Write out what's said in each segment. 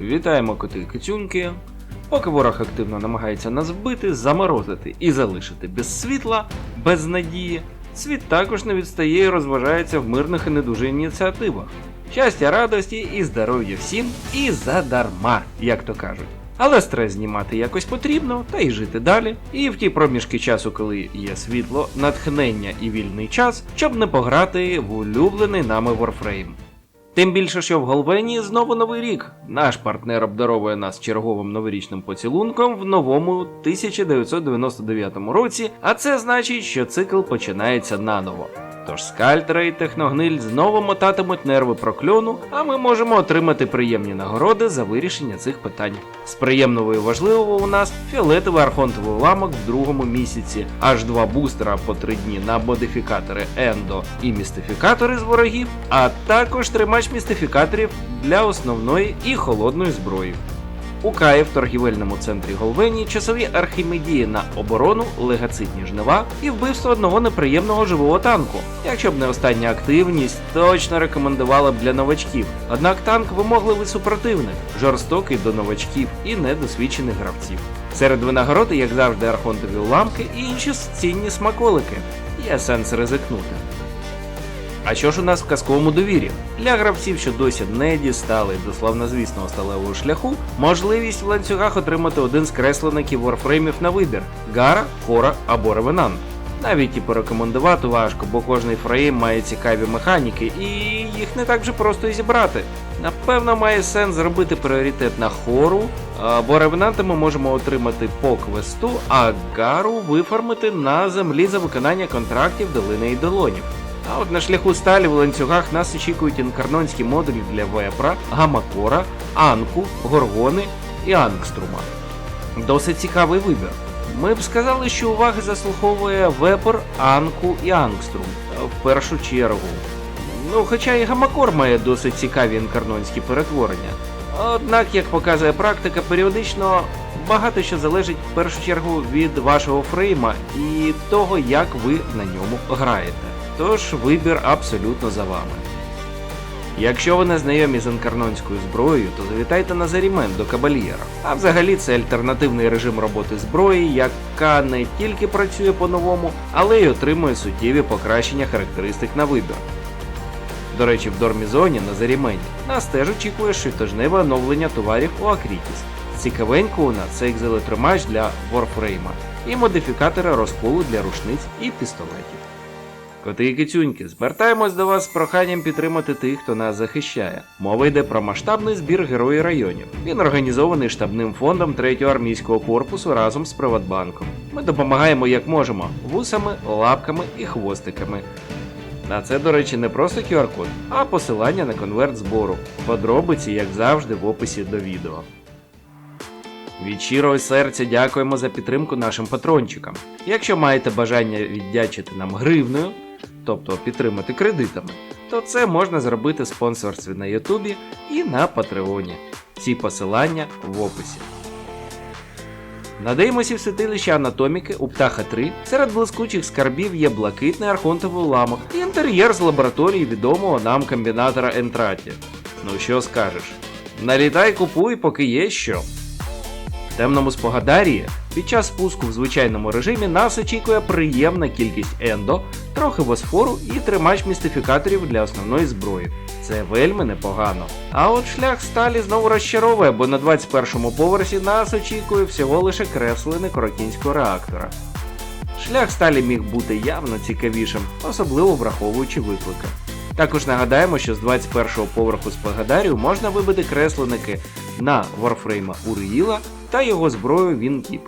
Вітаємо коти кицюньки. Поки ворог активно намагається нас вбити, заморозити і залишити без світла, без надії, світ також не відстає і розважається в мирних і не дуже ініціативах. Щастя, радості і здоров'я всім і задарма, як то кажуть. Але стрес знімати якось потрібно, та й жити далі. І в ті проміжки часу, коли є світло, натхнення і вільний час, щоб не пограти в улюблений нами Warframe. Тим більше, що в Голвені знову новий рік. Наш партнер обдаровує нас черговим новорічним поцілунком в новому 1999 році, а це значить, що цикл починається наново. Тож скальтера і техногниль знову мотатимуть нерви прокльону, а ми можемо отримати приємні нагороди за вирішення цих питань. З приємного і важливого у нас фіолетовий архонтовий уламок в другому місяці, аж два бустера по три дні на модифікатори Ендо і містифікатори з ворогів, а також тримач містифікаторів для основної і холодної зброї. У Каї в торгівельному центрі Голвені часові архімедії на оборону, легацитні жнива і вбивство одного неприємного живого танку. Якщо б не остання активність, точно рекомендувала б для новачків. Однак танк вимогливий супротивник, жорстокий до новачків і недосвідчених гравців. Серед винагород, як завжди, архонтові уламки і інші цінні смаколики. Є сенс ризикнути. А що ж у нас в казковому довірі? Для гравців, що досі не дістали до славнозвісного сталевого шляху, можливість в ланцюгах отримати один з кресленників варфреймів на вибір Гара, Хора або Ревенант. Навіть і порекомендувати важко, бо кожний фрейм має цікаві механіки, і їх не так вже просто і зібрати. Напевно, має сенс зробити пріоритет на хору, бо ревенанта ми можемо отримати по квесту, а гару виформити на землі за виконання контрактів долини і долонів. А от на шляху сталі в ланцюгах нас очікують інкарнонські модулі для Вепра, Гамакора, Анку, Горгони і Ангструма. Досить цікавий вибір. Ми б сказали, що уваги заслуховує Вепр, Анку і Ангструм е, в першу чергу. Ну, хоча і Гамакор має досить цікаві інкарнонські перетворення. Однак, як показує практика, періодично багато що залежить в першу чергу від вашого фрейма і того, як ви на ньому граєте. Тож вибір абсолютно за вами. Якщо ви не знайомі з інкарнонською зброєю, то завітайте на Зарімен до Кабальєра. А взагалі це альтернативний режим роботи зброї, яка не тільки працює по-новому, але й отримує суттєві покращення характеристик на вибір. До речі, в Дормізоні на Зарімені нас теж очікує щотижневе оновлення товарів у Акрітіс. Цікавенько у нас це екзелетромач для Warframe і модифікатори розколу для рушниць і пістолетів. Коти і кицюньки, звертаємось до вас з проханням підтримати тих, хто нас захищає. Мова йде про масштабний збір героїв районів. Він організований штабним фондом 3-го армійського корпусу разом з Приватбанком. Ми допомагаємо як можемо вусами, лапками і хвостиками. А це, до речі, не просто QR-код, а посилання на конверт збору. Подробиці, як завжди, в описі до відео. Від щирого серця дякуємо за підтримку нашим патрончикам. Якщо маєте бажання віддячити нам гривною, тобто підтримати кредитами, то це можна зробити спонсорстві на Ютубі і на Патреоні. Всі посилання в описі. Надаємося в святилище анатоміки у птаха 3. Серед блискучих скарбів є блакитний архонтовий уламок і інтер'єр з лабораторії відомого нам комбінатораЕнтраті. Ну що скажеш? Налітай купуй, поки є що. В темному спогадарії під час спуску в звичайному режимі нас очікує приємна кількість ендо, трохи фосфору і тримач містифікаторів для основної зброї. Це вельми непогано. А от шлях сталі знову розчаровує, бо на 21-му поверсі нас очікує всього лише креслини коротінського реактора. Шлях сталі міг бути явно цікавішим, особливо враховуючи виклики. Також нагадаємо, що з 21-го поверху Спогадарію можна вибити кресленики на Варфрейма Уріїла та його зброю Вінкіп.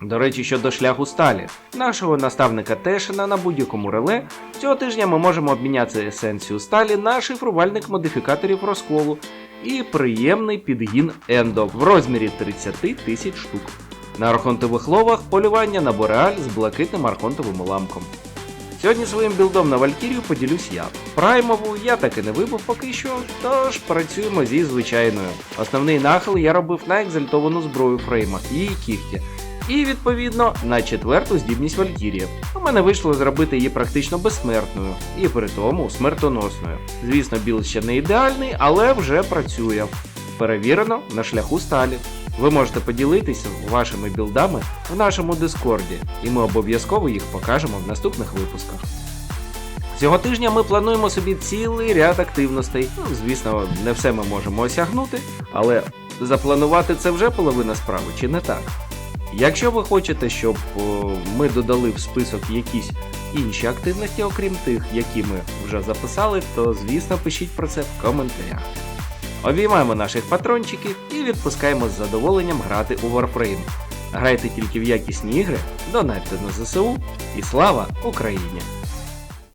До речі, щодо шляху сталі, нашого наставника Тешина на будь-якому реле, цього тижня ми можемо обміняти есенцію сталі на шифрувальник модифікаторів розколу і приємний підгін Ендо в розмірі 30 тисяч штук. На архонтових ловах полювання на Бореаль з блакитним архонтовим уламком. Сьогодні своїм білдом на Валькірію поділюсь я. Праймову я таки не вибив поки що, тож працюємо зі звичайною. Основний нахил я робив на екзальтовану зброю фрейма і кіхті. І відповідно на четверту здібність Валькірія. У мене вийшло зробити її практично безсмертною, і при тому смертоносною. Звісно, білд ще не ідеальний, але вже працює. Перевірено на шляху сталі. Ви можете поділитися вашими білдами в нашому Дискорді, і ми обов'язково їх покажемо в наступних випусках. Цього тижня ми плануємо собі цілий ряд активностей. Ну, звісно, не все ми можемо осягнути, але запланувати це вже половина справи, чи не так? Якщо ви хочете, щоб ми додали в список якісь інші активності, окрім тих, які ми вже записали, то звісно пишіть про це в коментарях. Обіймаємо наших патрончиків і відпускаємо з задоволенням грати у Warframe. Грайте тільки в якісні ігри, донайте на ЗСУ і слава Україні!